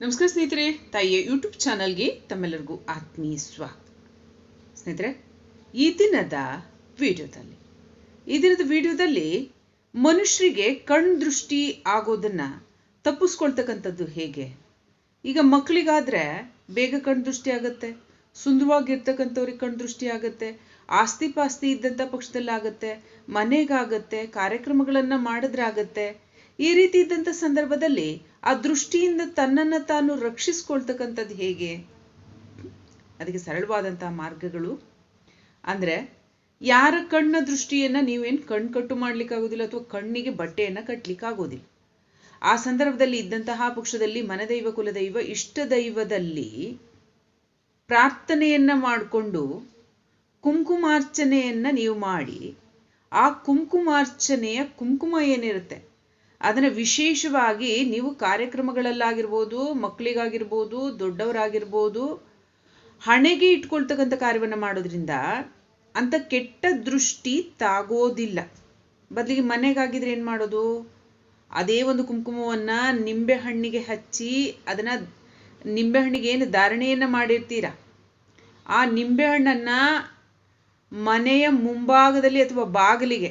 ನಮಸ್ಕಾರ ಸ್ನೇಹಿತರೆ, ತಾಯಿಯ ಯೂಟ್ಯೂಬ್ ಚಾನಲ್ಗೆ ತಮ್ಮೆಲ್ಲರಿಗೂ ಆತ್ಮೀಯ ಸ್ವಾಗತ. ಸ್ನೇಹಿತರೆ, ಈ ದಿನದ ವಿಡಿಯೋದಲ್ಲಿ, ಈ ದಿನದ ವಿಡಿಯೋದಲ್ಲಿ ಮನುಷ್ಯರಿಗೆ ಕಣ್ ದೃಷ್ಟಿ ಆಗೋದನ್ನ ತಪ್ಪಿಸ್ಕೊಳ್ತಕ್ಕಂಥದ್ದು ಹೇಗೆ? ಈಗ ಮಕ್ಕಳಿಗಾದ್ರೆ ಬೇಗ ಕಣ್ ದೃಷ್ಟಿ ಆಗುತ್ತೆ, ಸುಂದರವಾಗಿರ್ತಕ್ಕಂಥವ್ರಿಗೆ ಕಣ್ ದೃಷ್ಟಿ ಆಗುತ್ತೆ, ಆಸ್ತಿ ಪಾಸ್ತಿ ಇದ್ದಂಥ ಪಕ್ಷದಲ್ಲಾಗತ್ತೆ, ಮನೆಗಾಗತ್ತೆ, ಕಾರ್ಯಕ್ರಮಗಳನ್ನು ಮಾಡಿದ್ರೆ ಆಗತ್ತೆ ಈ ರೀತಿ ಇದ್ದಂಥ ಸಂದರ್ಭದಲ್ಲಿ ಆ ದೃಷ್ಟಿಯಿಂದ ತನ್ನನ್ನು ತಾನು ರಕ್ಷಿಸ್ಕೊಳ್ತಕ್ಕಂಥದ್ದು ಹೇಗೆ? ಅದಕ್ಕೆ ಸರಳವಾದಂತಹ ಮಾರ್ಗಗಳು. ಅಂದ್ರೆ ಯಾರ ಕಣ್ಣ ದೃಷ್ಟಿಯನ್ನ ನೀವೇನು ಕಣ್ ಕಟ್ಟು ಮಾಡ್ಲಿಕ್ಕಾಗೋದಿಲ್ಲ ಅಥವಾ ಕಣ್ಣಿಗೆ ಬಟ್ಟೆಯನ್ನ ಕಟ್ಲಿಕ್ಕಾಗೋದಿಲ್ಲ. ಆ ಸಂದರ್ಭದಲ್ಲಿ ಇದ್ದಂತಹ ಪಕ್ಷದಲ್ಲಿ ಮನದೈವ ಕುಲದೈವ ಇಷ್ಟ ದೈವದಲ್ಲಿ ಪ್ರಾರ್ಥನೆಯನ್ನ ಮಾಡಿಕೊಂಡು ಕುಂಕುಮಾರ್ಚನೆಯನ್ನ ನೀವು ಮಾಡಿ ಆ ಕುಂಕುಮಾರ್ಚನೆಯ ಕುಂಕುಮ ಏನಿರುತ್ತೆ? ಅದನ್ನ ವಿಶೇಷವಾಗಿ ನೀವು ಕಾರ್ಯಕ್ರಮಗಳಲ್ಲಾಗಿರ್ಬೋದು ಮಕ್ಕಳಿಗಾಗಿರ್ಬೋದು ದೊಡ್ಡವರಾಗಿರ್ಬೋದು, ಹಣೆಗೆ ಇಟ್ಕೊಳ್ತಕ್ಕಂಥ ಕಾರ್ಯವನ್ನು ಮಾಡೋದ್ರಿಂದ ಅಂತ ಕೆಟ್ಟ ದೃಷ್ಟಿ ತಾಗೋದಿಲ್ಲ. ಬದಲಿಗೆ ಮನೆಗಾಗಿದ್ರೆ ಏನು ಮಾಡೋದು? ಅದೇ ಒಂದು ಕುಂಕುಮವನ್ನು ನಿಂಬೆ ಹಣ್ಣಿಗೆ ಹಚ್ಚಿ ಅದನ್ನು ನಿಂಬೆ ಹಣ್ಣಿಗೆ ಏನು ಧಾರಣೆಯನ್ನು ಮಾಡಿರ್ತೀರ? ಆ ನಿಂಬೆ ಹಣ್ಣನ್ನ ಮನೆಯ ಮುಂಭಾಗದಲ್ಲಿ ಅಥವಾ ಬಾಗಿಲಿಗೆ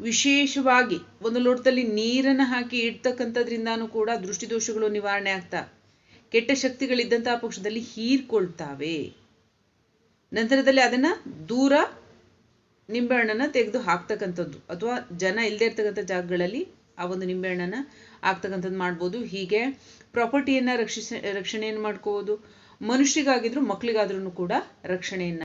ವಿಶೇಷವಾಗಿ ಒಂದು ಲೋಟದಲ್ಲಿ ನೀರನ್ನು ಹಾಕಿ ಇಡ್ತಕ್ಕಂಥದ್ರಿಂದಾನು ಕೂಡ ದೃಷ್ಟಿದೋಷಗಳು ನಿವಾರಣೆ ಆಗ್ತಾ ಕೆಟ್ಟ ಶಕ್ತಿಗಳಿದ್ದಂತಹ ಪಕ್ಷದಲ್ಲಿ ಹೀರ್ಕೊಳ್ತಾವೆ. ನಂತರದಲ್ಲಿ ಅದನ್ನ ದೂರ ನಿಂಬೆಹಣ್ಣನ್ನ ತೆಗೆದು ಹಾಕ್ತಕ್ಕಂಥದ್ದು. ಅಥವಾ ಜನ ಇಲ್ಲದೆ ಇರ್ತಕ್ಕಂಥ ಜಾಗಗಳಲ್ಲಿ ಆ ಒಂದು ನಿಂಬೆಹಣ್ಣನ್ನ ಹಾಕ್ತಕ್ಕಂಥದ್ದು ಮಾಡ್ಬೋದು. ಹೀಗೆ ಪ್ರಾಪರ್ಟಿಯನ್ನ ರಕ್ಷಿಸ, ರಕ್ಷಣೆಯನ್ನು ಮಾಡ್ಕೋಬೋದು. ಮನುಷ್ಯರಿಗಾಗಿದ್ರು ಮಕ್ಕಳಿಗಾದ್ರೂ ಕೂಡ ರಕ್ಷಣೆಯನ್ನ